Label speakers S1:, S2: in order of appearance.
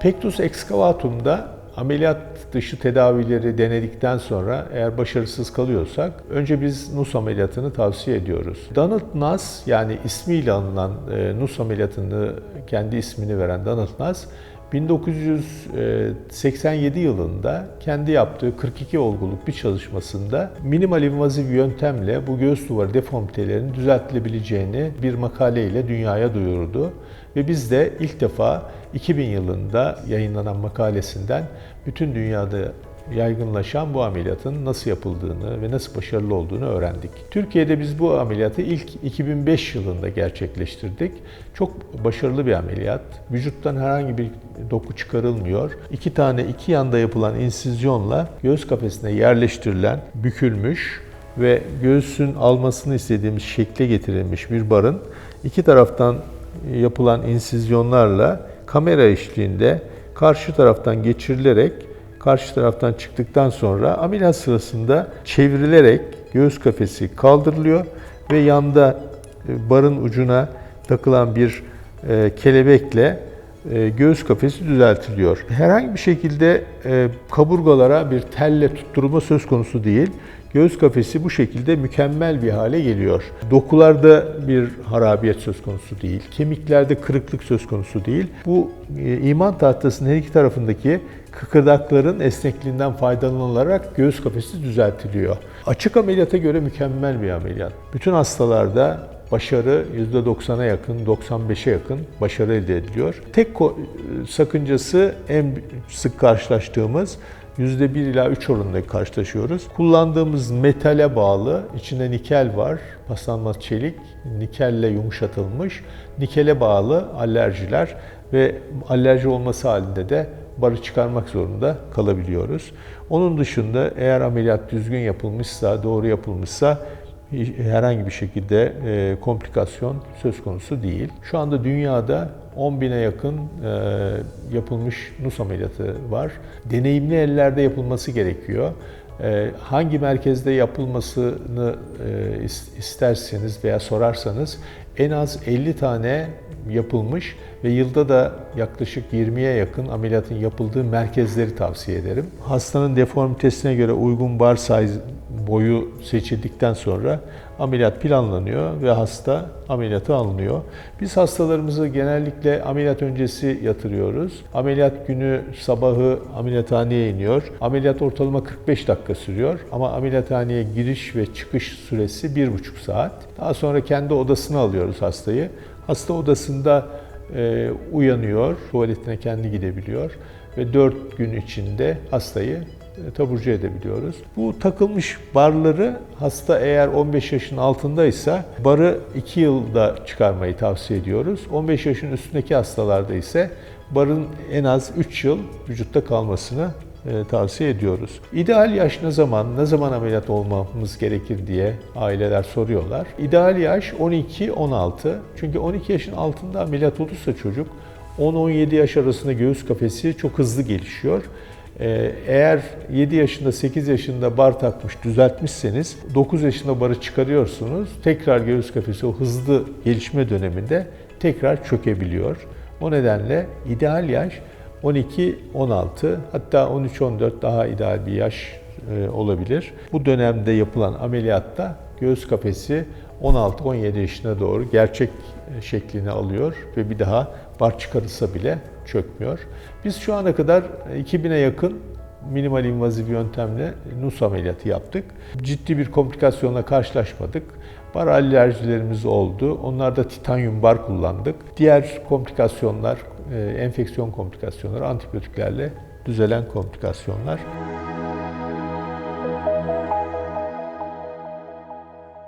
S1: Pectus excavatum'da ameliyat dışı tedavileri denedikten sonra eğer başarısız kalıyorsak önce biz NUS ameliyatını tavsiye ediyoruz. Donald Nas yani ismiyle anılan e, NUS ameliyatını kendi ismini veren Donald Nas 1987 yılında kendi yaptığı 42 olguluk bir çalışmasında minimal invaziv yöntemle bu göğüs duvarı deformitelerinin düzeltilebileceğini bir makaleyle dünyaya duyurdu. Ve biz de ilk defa 2000 yılında yayınlanan makalesinden bütün dünyada yaygınlaşan bu ameliyatın nasıl yapıldığını ve nasıl başarılı olduğunu öğrendik. Türkiye'de biz bu ameliyatı ilk 2005 yılında gerçekleştirdik. Çok başarılı bir ameliyat. Vücuttan herhangi bir doku çıkarılmıyor. İki tane iki yanda yapılan insizyonla göğüs kafesine yerleştirilen, bükülmüş ve göğsün almasını istediğimiz şekle getirilmiş bir barın iki taraftan yapılan insizyonlarla kamera eşliğinde karşı taraftan geçirilerek karşı taraftan çıktıktan sonra ameliyat sırasında çevrilerek göğüs kafesi kaldırılıyor ve yanda e, barın ucuna takılan bir e, kelebekle göğüs kafesi düzeltiliyor. Herhangi bir şekilde kaburgalara bir telle tutturma söz konusu değil. Göğüs kafesi bu şekilde mükemmel bir hale geliyor. Dokularda bir harabiyet söz konusu değil. Kemiklerde kırıklık söz konusu değil. Bu iman tahtasının her iki tarafındaki kıkırdakların esnekliğinden faydalanılarak göğüs kafesi düzeltiliyor. Açık ameliyata göre mükemmel bir ameliyat. Bütün hastalarda başarı %90'a yakın, 95'e yakın başarı elde ediliyor. Tek sakıncası en sık karşılaştığımız %1 ila 3 oranında karşılaşıyoruz. Kullandığımız metale bağlı, içinde nikel var, paslanmaz çelik, nikelle yumuşatılmış, nikele bağlı alerjiler ve alerji olması halinde de barı çıkarmak zorunda kalabiliyoruz. Onun dışında eğer ameliyat düzgün yapılmışsa, doğru yapılmışsa herhangi bir şekilde e, komplikasyon söz konusu değil. Şu anda dünyada 10 bine yakın e, yapılmış NUS ameliyatı var. Deneyimli ellerde yapılması gerekiyor. E, hangi merkezde yapılmasını isterseniz veya sorarsanız en az 50 tane yapılmış ve yılda da yaklaşık 20'ye yakın ameliyatın yapıldığı merkezleri tavsiye ederim. Hastanın deformitesine göre uygun bar size boyu seçildikten sonra ameliyat planlanıyor ve hasta ameliyatı alınıyor. Biz hastalarımızı genellikle ameliyat öncesi yatırıyoruz. Ameliyat günü sabahı ameliyathaneye iniyor. Ameliyat ortalama 45 dakika sürüyor ama ameliyathaneye giriş ve çıkış süresi 1,5 saat. Daha sonra kendi odasına alıyoruz hastayı. Hasta odasında e, uyanıyor, tuvaletine kendi gidebiliyor ve 4 gün içinde hastayı taburcu edebiliyoruz. Bu takılmış barları hasta eğer 15 yaşın altındaysa barı 2 yılda çıkarmayı tavsiye ediyoruz. 15 yaşın üstündeki hastalarda ise barın en az 3 yıl vücutta kalmasını e, tavsiye ediyoruz. İdeal yaş ne zaman, ne zaman ameliyat olmamız gerekir diye aileler soruyorlar. İdeal yaş 12-16. Çünkü 12 yaşın altında ameliyat olursa çocuk 10-17 yaş arasında göğüs kafesi çok hızlı gelişiyor. E, eğer 7 yaşında 8 yaşında bar takmış düzeltmişseniz 9 yaşında barı çıkarıyorsunuz. Tekrar göğüs kafesi o hızlı gelişme döneminde tekrar çökebiliyor. O nedenle ideal yaş 12-16 hatta 13-14 daha ideal bir yaş e, olabilir. Bu dönemde yapılan ameliyatta göğüs kafesi 16-17 yaşına doğru gerçek şeklini alıyor ve bir daha bar çıkarılsa bile çökmüyor. Biz şu ana kadar 2000'e yakın minimal invaziv yöntemle NUS ameliyatı yaptık. Ciddi bir komplikasyonla karşılaşmadık. Bar alerjilerimiz oldu. Onlarda titanyum bar kullandık. Diğer komplikasyonlar, e, enfeksiyon komplikasyonları antibiyotiklerle düzelen komplikasyonlar.